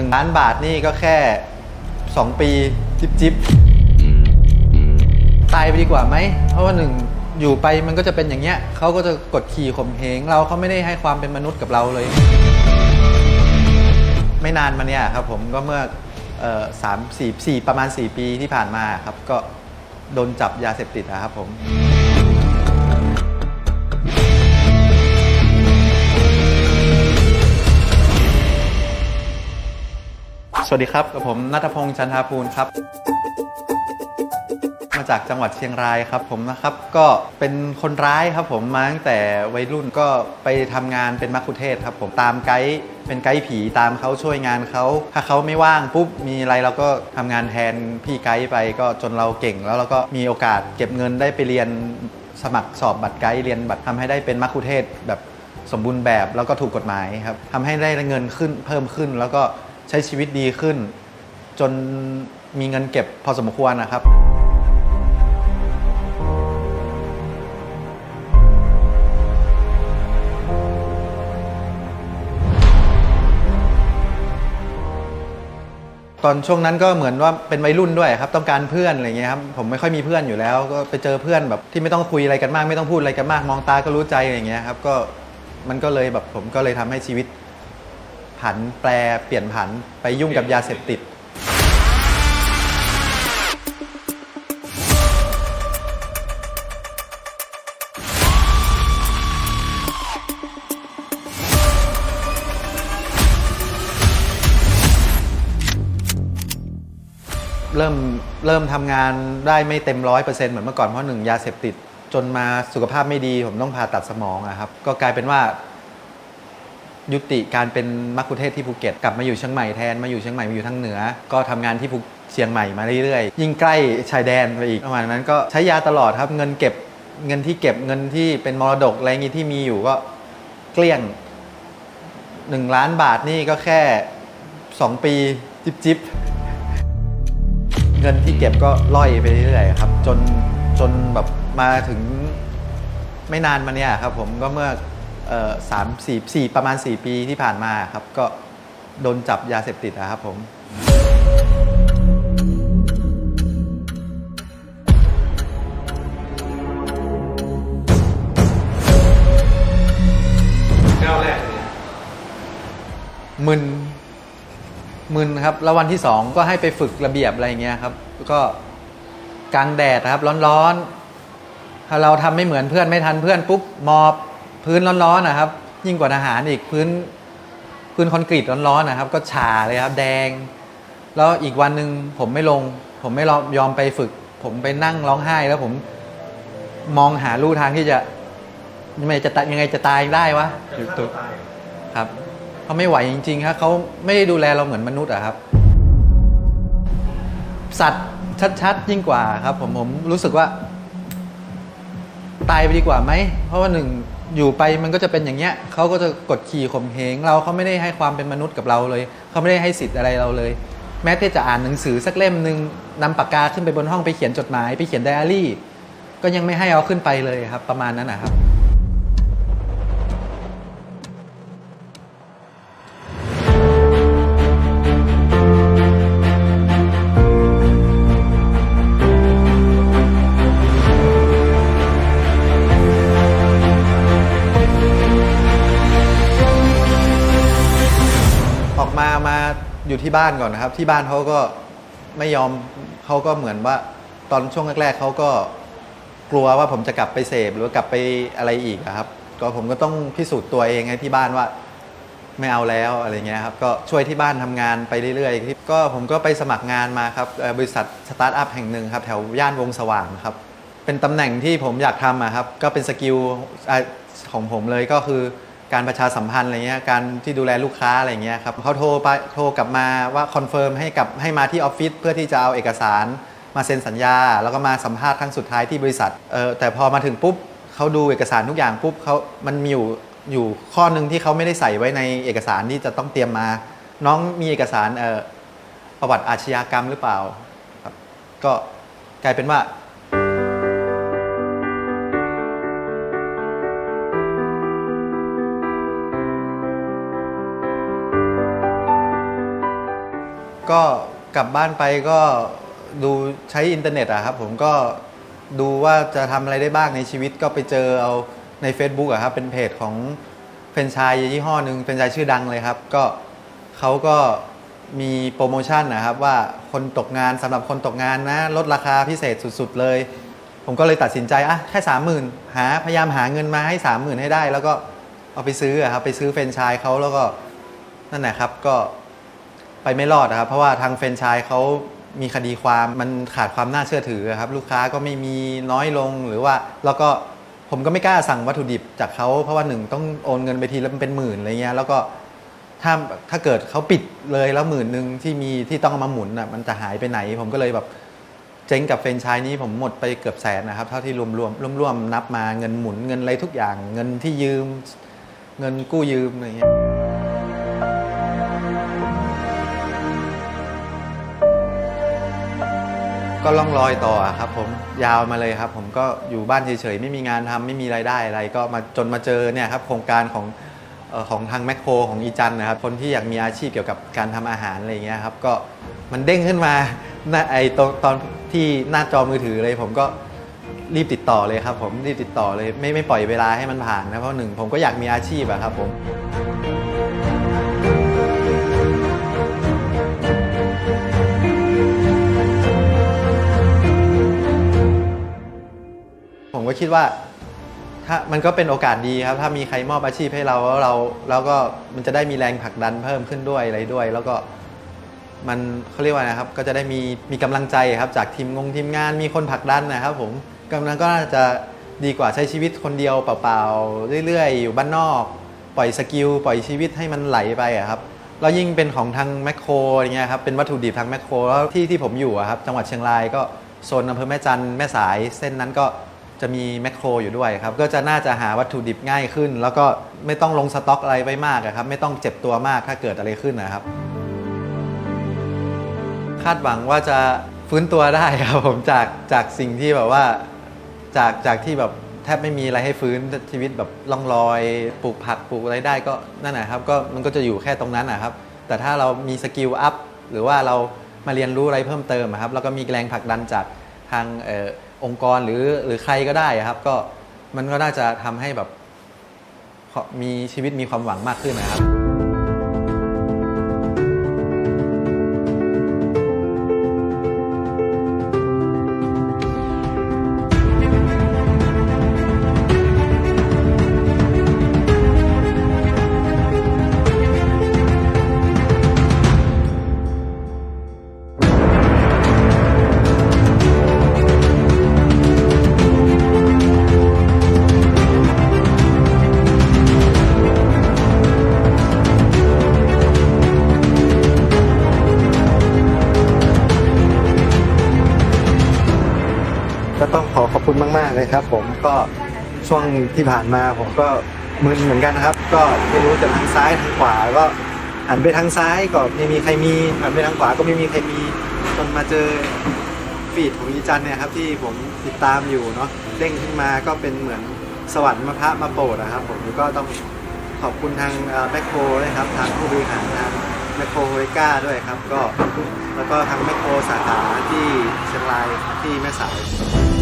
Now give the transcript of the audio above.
นึ่งล้านบาทนี่ก็แค่สองปีจิบจิบตายไปดีกว่าไหม เพราะว่าหนึ่งอยู่ไปมันก็จะเป็นอย่างเงี้ยเขาก็จะกดขี่ข่มเหงเราเขาไม่ได้ให้ความเป็นมนุษย์กับเราเลย ไม่นานมาเนี่ยครับผมก็เมื่อเอ่อสามสี่สี่ประมาณ 4 ปีที่ผ่านมาครับ ก็โดนจับยาเสพติดนะครับผม สวัสดีครับกับผมนัทพงษ์จันทาภูลครับ มาจากจังหวัดเชียงรายครับผมนะครับก็เป็นคนร้ายครับผมมาตั้งแต่วัยรุ่นก็ไปทำงานเป็นมักคุเทศครับผมตามไกด์เป็นไกด์ผีตามเขาช่วยงานเขาถ้าเขาไม่ว่างปุ๊บมีอะไรเราก็ทำงานแทนพี่ไกด์ไปก็จนเราเก่ง แล้วเราก็มีโอกาสเก็บเงินได้ไปเรียนสมัครสอบบัตรไกด์เรียนบัตรทำให้ได้เป็นมักคุเทศแบบสมบูรณ์แบบแล้วก็ถูกกฎหมายครับทำให้ได้เงินขึ้นเพิ่มขึ้นแล้วก็ ใช้ชีวิตดีขึ้น จนมีเงินเก็บพอสมควรนะครับ ตอนช่วงนั้นก็เหมือนว่าเป็นวัยรุ่นด้วยครับต้องการเพื่อนอะไรเงี้ยครับผมไม่ค่อยมีเพื่อนอยู่แล้ว ก็ไปเจอเพื่อนแบบที่ไม่ต้องคุยอะไรกันมาก ไม่ต้องพูดอะไรกันมาก มองตาก็รู้ใจอะไรเงี้ยครับก็มันก็เลยแบบผมก็เลยทำให้ชีวิต ผันแปรเปลี่ยนผันไปยุ่งกับยาเสพติด เริ่มเริ่มทำงานได้ไม่เต็มร้อยเปอร์เซ็นต์เหมือนเมื่อก่อนเพราะหนึ่งยาเสพติด จนมาสุขภาพไม่ดีผมต้องผ่าตัดสมองอะครับ ก็กลายเป็นว่า ยุติการเป็นมักคุเทศที่ภูเก็ตกลับมาอยู่เชียงใหม่แทนมาอยู่เชียงใหม่มาอยู่ทางเหนือ ก็ทำงานที่ภูเชียงใหม่มาเรื่อยๆ ยิ่งใกล้ชายแดนไปอีกประมาณนั้นก็ใช้ยาตลอดครับเงินเก็บเงินที่เก็บเงินที่เป็นมรดกอะไรงี้ที่มีอยู่ก็เกลี้ยงหนึ่งล้านบาทนี่ก็แค่สองปีจิบจิบเงินที่เก็บก็ล่อยไปเรื่อยๆครับจนจนแบบมาถึงไม่นานมาเนี่ยครับผมก็เมื่อ สามสี่สี่ประมาณ 4 ปีที่ผ่านมาครับ ก็โดนจับยาเสพติดนะครับผมก้าวแรกเลยมึนมึนครับ แล้ววันที่สองก็ให้ไปฝึกระเบียบอะไรอย่างเงี้ยครับแล้วก็กลางแดดนะครับ ร้อนๆถ้าเราทำไม่เหมือนเพื่อนไม่ทันเพื่อนปุ๊บมอบ พื้นร้อนๆนะครับ ยิ่งกว่าอาหารอีกพื้นพื้นคอนกรีตร้อนๆนะครับ ก็ฉาเลยครับแดง แล้วอีกวันหนึ่งผมไม่ลง ผมไม่ยอมไปฝึก ผมไปนั่งร้องไห้แล้วผมมองหาลู่ทางที่จะยังไงจะตายยังไงจะตายได้วะจะฆ่าตัวตายครับเขาไม่ไหวจริงๆครับเขาไม่ได้ดูแลเราเหมือนมนุษย์อะครับ สัตว์ชัดๆยิ่งกว่าครับ ผมผมรู้สึกว่า ตายไปดีกว่าไหม เพราะว่าหนึ่ง อยู่ไปมันก็จะเป็นอย่างเงี้ยเขาก็จะกดขี่ข่มเหงเราเขาไม่ได้ให้ความเป็นมนุษย์กับเราเลยเขาไม่ได้ให้สิทธิ์อะไรเราเลย แม้แต่จะอ่านหนังสือสักเล่มหนึ่งนำปากกาขึ้นไปบนห้องไปเขียนจดหมาย ไปเขียนไดอารี่ ก็ยังไม่ให้เอาขึ้นไปเลยครับ ประมาณนั้นนะครับ อยู่ที่บ้านก่อนนะครับ ที่บ้านเขาก็ไม่ยอมเขาก็เหมือนว่า ตอนช่วงแรกๆเขาก็กลัวว่าผมจะกลับไปเสพหรือว่ากลับไปอะไรอีกอะครับ ก็ผมก็ต้องพิสูจน์ตัวเองให้ที่บ้านว่าไม่เอาแล้วอะไรเงี้ยครับก็ช่วยที่บ้านทำงานไปเรื่อยๆก็ผมก็ไปสมัครงานมาครับเอ่อบริษัทสตาร์ทอัพแห่งหนึ่งครับแถวย่านวงสว่างครับ เป็นตำแหน่งที่ผมอยากทำอะครับ ก็เป็นสกิลอะของผมเลยก็คือ การประชาสัมพันธ์อะไรเงี้ยการที่ดูแลลูกค้าอะไรเงี้ยครับเขาโทรไปโทรกลับมาว่าคอนเฟิร์มให้กับให้มาที่ออฟฟิศเพื่อที่จะเอาเอกสารมาเซ็นสัญญา แล้วก็มาสัมภาษณ์ครั้งสุดท้ายที่บริษัทเออแต่พอมาถึงปุ๊บเขาดูเอกสารทุกอย่างปุ๊บเขามันมีอยู่อยู่ข้อหนึ่งที่เขาไม่ได้ใส่ไว้ในเอกสารที่จะต้องเตรียมมา น้องมีเอกสารเออประวัติอาชญากรรมหรือเปล่าครับก็กลายเป็นว่า ก็กลับบ้านไปก็ดูใช้อินเทอร์เน็ตอะครับผมก็ดูว่าจะทำอะไรได้บ้างในชีวิตก็ไปเจอเอาใน Facebook อะครับเป็นเพจของแฟรนไชายยี่ห้อหนึ่งแฟรนไชายชื่อดังเลยครับ ก็เขาก็มีโปรโมชั่นนะครับว่าคนตกงานสำหรับคนตกงานนะ ลดราคาพิเศษสุดๆเลย ผมก็เลยตัดสินใจอะแค่สามหมื่นหาพยายามหาเงินมาให้สามหมื่นให้ได้ แล้วก็เอาไปซื้ออะครับไปซื้อแฟรนไชายเขาแล้วก็นั่นแหละครับก็ ไปไม่รอดนะครับ เพราะว่าทางแฟรนไชส์เขามีคดีความมันขาดความน่าเชื่อถือครับลูกค้าก็ไม่มีน้อยลงหรือว่าแล้วก็ผมก็ไม่กล้าสั่งวัตถุดิบจากเขาเพราะว่าหนึ่งต้องโอนเงินไปทีแล้วมันเป็นหมื่นอะไรเงี้ยแล้วก็ถ้าถ้าเกิดเขาปิดเลยแล้วหมื่นหนึ่งที่มีที่ต้องมาหมุนอะมันจะหายไปไหน ผมก็เลยแบบเจ๊งกับแฟรนชส์นี้ผมหมดไปเกือบแสนนะครับ เท่าที่รวมรวมรวมรวมนับมาเงินหมุนเงินอะไรทุกอย่าง เงินที่ยืม เงินกู้ยืมอะไรเงี้ย ก็ล่องลอยต่อครับผมยาวมาเลยครับ ผมก็อยู่บ้านเฉยๆไม่มีงานทำไม่มีรายได้อะไร ก็มาจนมาเจอเนี่ยครับโครงการของออของทางแมคโครของอีจันนะครับคนที่อยากมีอาชีพเกี่ยวกับการทำอาหารอะไรเงี้ยครับก็มันเด้งขึ้นมาไอตรงตอนที่หน้าจอมือถือเลย ผมก็รีบติดต่อเลยครับ ผมรีบติดต่อเลยไม่ไม่ปล่อยเวลาให้มันผ่านนะเพราะหนึ่งผมก็อยากมีอาชีพอะครับผม ก็คิดว่า ถ้ามันก็เป็นโอกาสดีครับ ถ้ามีใครมอบอาชีพให้เราแล้วเราแล้วก็มันจะได้มีแรงผลักดันเพิ่มขึ้นด้วยอะไรด้วย แล้วก็มันเขาเรียกว่านะครับ ก็จะได้มีมีกำลังใจครับจากทีมงงทีมงานมีคนผลักดันนะครับ ผมกำลังก็น่าจะดีกว่าใช้ชีวิตคนเดียวเปล่าๆเรื่อยๆ อยู่บ้านนอก ปล่อยสกิลปล่อยชีวิตให้มันไหลไปอะครับแล้วยิ่งเป็นของทางแมคโครอย่างเงี้ยครับเป็นวัตถุดิบทางแมคโครแล้วที่ที่ผมอยู่อะครับจังหวัดเชียงรายก็โซนอำเภอแม่จันแม่สาย เส้นนั้นก็ จะมีแมคโครอยู่ด้วยครับ ก็จะน่าจะหาวัตถุดิบง่ายขึ้น แล้วก็ไม่ต้องลงสต็อกอะไรไปมากอะครับ ไม่ต้องเจ็บตัวมากถ้าเกิดอะไรขึ้นนะครับ คาดหวังว่าจะฟื้นตัวได้ครับผมจากจากสิ่งที่แบบว่าจากจากที่แบบแทบไม่มีอะไรให้ฟื้นชีวิตแบบล่องลอยปลูกผักปลูกอะไรได้ก็นั่นนะครับก็มันก็จะอยู่แค่ตรงนั้นนะครับ แต่ถ้าเรามีสกิลอัพหรือว่าเรามาเรียนรู้อะไรเพิ่มเติมอะครับแล้วก็มีแรงผลักดันจากทางเองค์กรหรือหรือใครก็ได้ครับ ก็มันก็น่าจะทำให้แบบมีชีวิตมีความหวังมากขึ้นนะครับ มาก ๆ เลยครับ ผมก็ช่วงที่ผ่านมาผมก็มึนเหมือนกันนะครับ ก็ไม่รู้จะทางซ้ายทางขวาก็หันไปทางซ้ายก็ไม่มีใครมีหันไปทางขวาก็ไม่มีใครมีจนมาเจอฟีดของอีจันเนี่ยครับที่ผมติดตามอยู่เนาะเด้งขึ้นมาก็เป็นเหมือนสวรรค์มาพระมาโปรดนะครับ ผมก็ต้องขอบคุณทางแมคโครด้วยครับทางผู้บริหารทางแมคโครโฮเรกาด้วยครับ ก็แล้วก็ทางแมคโครสาขาที่เชียงรายที่แม่สาย